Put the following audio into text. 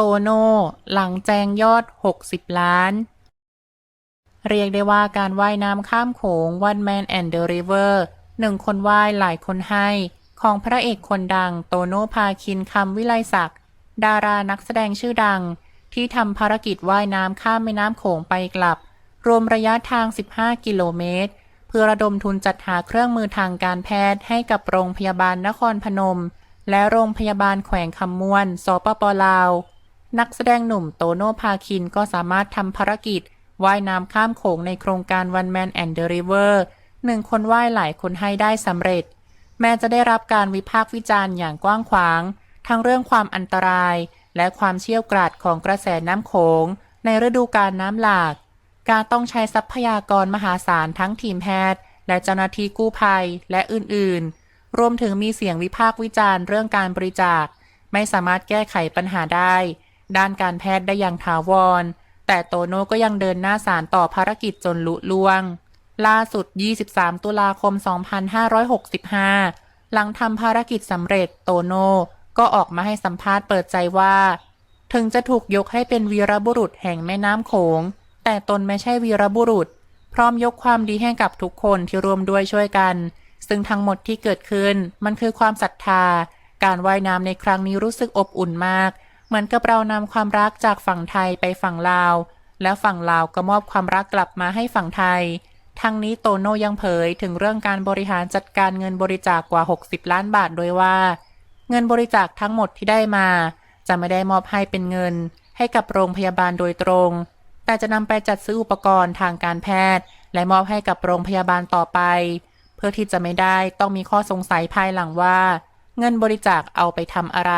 โตโน่หลังแจงยอด 60 ล้าน เรียกได้ว่าการว่ายน้ำข้ามโขง One Man and the River หนึ่งคนว่ายหลายคนให้ ของพระเอกคนดังโตโน่พาคินคำวิไลศักดิ์ดารานักแสดงชื่อดัง ที่ทำภารกิจว่ายน้ำข้ามแม่น้ำโขงไปกลับ รวมระยะทาง 15 กิโลเมตร เพื่อระดมทุนจัดหาเครื่องมือทางการแพทย์ให้กับโรงพยาบาลนครพนมและโรงพยาบาลแขวงคำม่วน สปปลาว นักแสดงหนุ่มโตโน่พาคินก็สามารถทำภารกิจว่ายน้ำข้ามโขงในโครงการ One Man and the River หนึ่งคนว่ายหลายคนให้ได้สำเร็จ แม้จะได้รับการวิพากษ์วิจารณ์อย่างกว้างขวาง ทั้งเรื่องความอันตราย และความเชี่ยวกราดของกระแสน้ำโขง ในฤดูกาลน้ำหลาก การต้องใช้ทรัพยากรมหาศาลทั้งทีมแพทย์ และเจ้าหน้าที่กู้ภัยและอื่นๆ รวมถึงมีเสียงวิพากษ์วิจารณ์เรื่องการบริจาค ไม่สามารถแก้ไขปัญหาได้ ด้านการแพทย์ได้อย่างถาวร แต่โตโน่ก็ยังเดินหน้าสารต่อภารกิจจนลุล่วง ล่าสุด 23 ตุลาคม 2565 หลังทำภารกิจสำเร็จโตโน่ก็ออกมาให้สัมภาษณ์เปิดใจว่า ถึงจะถูกยกให้เป็นวีรบุรุษแห่งแม่น้ำโขง แต่ตนไม่ใช่วีรบุรุษ พร้อมยกความดีให้กับทุกคนที่ร่วมด้วยช่วยกัน ซึ่งทั้งหมดที่เกิดขึ้นมันคือความศรัทธา การว่ายน้ำในครั้งนี้รู้สึกอบอุ่นมาก เหมือนกับเรานำความรักจากฝั่งไทยไปฝั่งลาว แล้วฝั่งลาวก็มอบความรักกลับมาให้ฝั่งไทย ทั้งนี้โตโน่ยังเผยถึงเรื่องการบริหารจัดการเงินบริจาคกว่า 60 ล้านบาทโดยว่า เงินบริจาคทั้งหมดที่ได้มา จะไม่ได้มอบให้เป็นเงิน ให้กับโรงพยาบาลโดยตรง แต่จะนำไปจัดซื้ออุปกรณ์ทางการแพทย์ และมอบให้กับโรงพยาบาลต่อไป เพื่อที่จะไม่ได้ต้องมีข้อสงสัยภายหลังว่า เงินบริจาคเอาไปทำอะไร